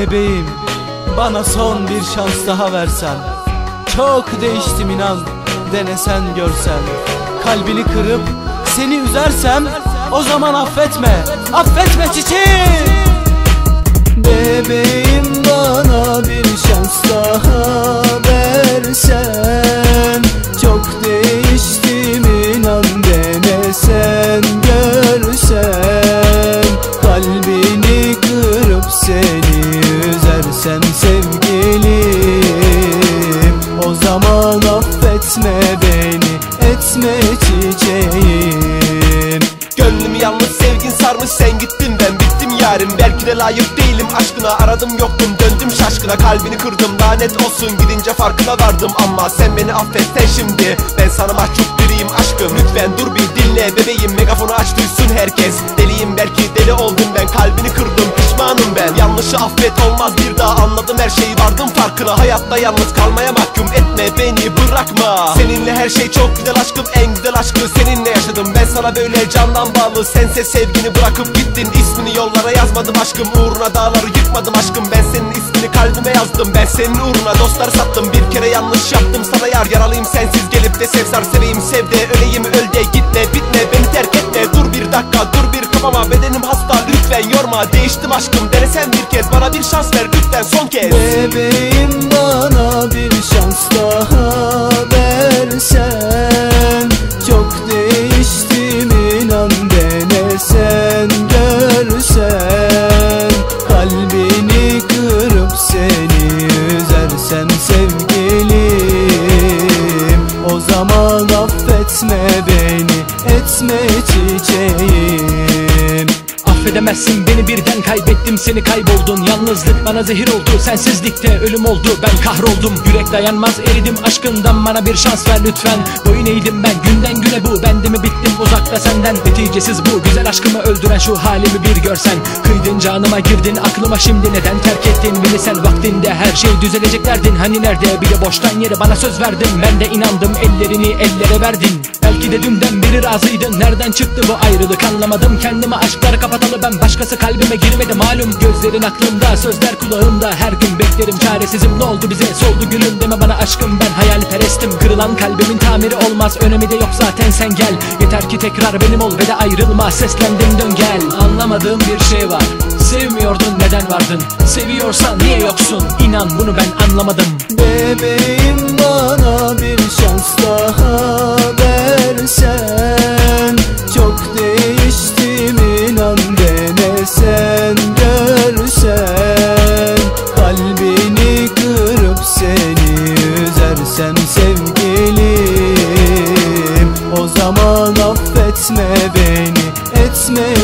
Bebeğim bana son bir şans daha versen. Çok değiştim inan denesen görsen. Kalbini kırıp seni üzersem O zaman affetme. Affetme çiçeğim sarmış sen gittin ben bittim yarim Belki de layık değilim aşkına aradım yoktum. Döndüm şaşkına Kalbini kırdım. Lanet olsun gidince farkına vardım. Ama sen beni affet sen şimdi. Ben sana mahcup biriyim affet olmaz bir daha anladım her şeyi. Vardım farkına Hayatta yalnız kalmaya mahkum etme beni bırakma. Seninle her şey çok güzel aşkım en güzel aşkı seninle yaşadım. Ben sana böyle candan bağlı sense sevgini bırakıp gittin. İsmini yollara yazmadım aşkım Uğruna dağları yıkmadım aşkım. Ben senin ismini kalbime yazdım Ben senin uğruna dostlar sattım. Bir kere yanlış yaptım sana yar Yaralıyım sensiz gelip de sevsar seveyim. Sev de öleyim öl de gitme bitme beni terk etme. Dur bir dakika dur Değiştim aşkım denesen bir kez. Bana bir şans ver lütfen son kez. Bebeğim bana bir şans daha Affedemezsin beni birden kaybettim seni kayboldun. Yalnızlık bana zehir oldu sensizlikte ölüm oldu. Ben kahroldum yürek dayanmaz eridim aşkından. Bana bir şans ver lütfen. Boyun eğdim ben günden güne bu. Ben de mi bittim uzakta senden? Neticesiz bu güzel aşkımı öldüren şu halimi bir görsen. Kıydın canıma girdin aklıma şimdi neden terk ettin beni? Sen vaktinde Her şey düzelecek derdin. Hani nerede? Bir de boştan yere bana söz verdin. Ben de inandım ellerini ellere verdin. Belki de dünden beri razıydın Nereden çıktı bu ayrılık? Anlamadım. Kendime aşkları kapatalı. Ben başkası kalbime girmedi. Malum Gözlerin aklımda sözler kulağımda. Her gün beklerim çaresizim. Ne oldu bize? Soldu gülüm deme bana aşkım. Ben hayalperestim. Kırılan kalbimin tamiri olmaz. Önemi de yok zaten. Sen gel. Yeter ki tekrar benim ol ve de ayrılma. Seslendim dön gel. Anlamadığım bir şey var. Sevmiyordun. Neden vardın? Seviyorsan niye yoksun? İnan bunu ben anlamadım. Bebeğim beni etme.